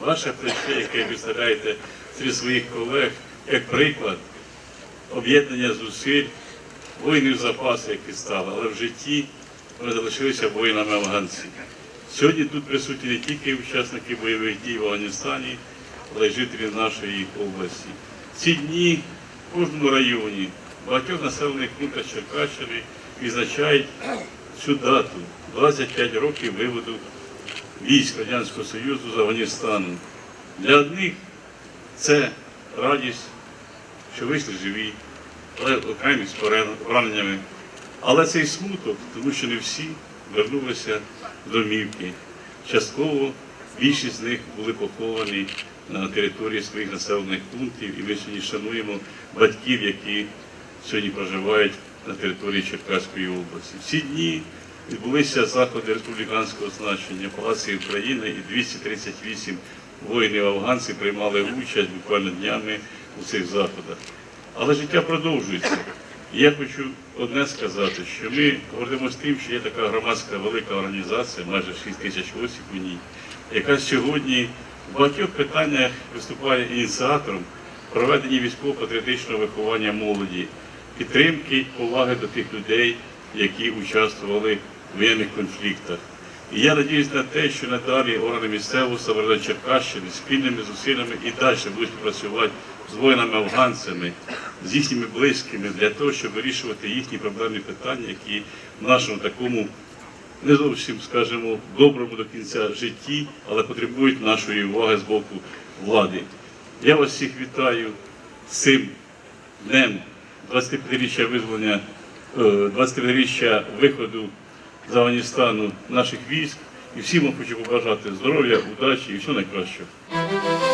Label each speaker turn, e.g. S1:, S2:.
S1: ваше плече, яке ви представляєте серед своїх колег, як приклад об'єднання зусиль, воїнів запасу, які стали, але в житті вони залишилися воїнами афганців. Сьогодні тут присутні не тільки учасники бойових дій в Афганістані, але й жителі нашої області. Ці дні в кожному районі, багатьох населених пунктах Черкащини відзначають цю дату 25 років виводу військ Радянського Союзу з Афганістану. Для одних це радість, що вийшли живі, але окремі з пораненнями. Але цей смуток, тому що не всі вернулися в домівки. Частково більшість з них були поховані на території своїх населених пунктів, і ми сьогодні шануємо батьків, які сьогодні проживають на території Черкаської області. В ці дні відбулися заходи республіканського значення Палаці України і 238 воїнів афганців приймали участь буквально днями у цих заходах. Але життя продовжується. Я хочу одне сказати, що ми гордимося тим, що є така громадська велика організація, майже 6 тисяч осіб у ній, яка сьогодні в багатьох питаннях виступає ініціатором проведення військово-патріотичного виховання молоді, підтримки поваги до тих людей, які участвували воєнних конфліктах. І я надіюсь на те, що надалі органи місцевого самоврядування Черкащини спільними зусиллями і далі будуть працювати з воїнами-афганцями, з їхніми близькими для того, щоб вирішувати їхні проблемні питання, які в нашому такому не зовсім, скажімо, доброму до кінця житті, але потребують нашої уваги з боку влади. Я вас всіх вітаю цим днем 25-річчя визволення, е, 25-річчя виходу з Афганістану наших військ. І всім вам хочу побажати здоров'я, удачі і всього найкращого.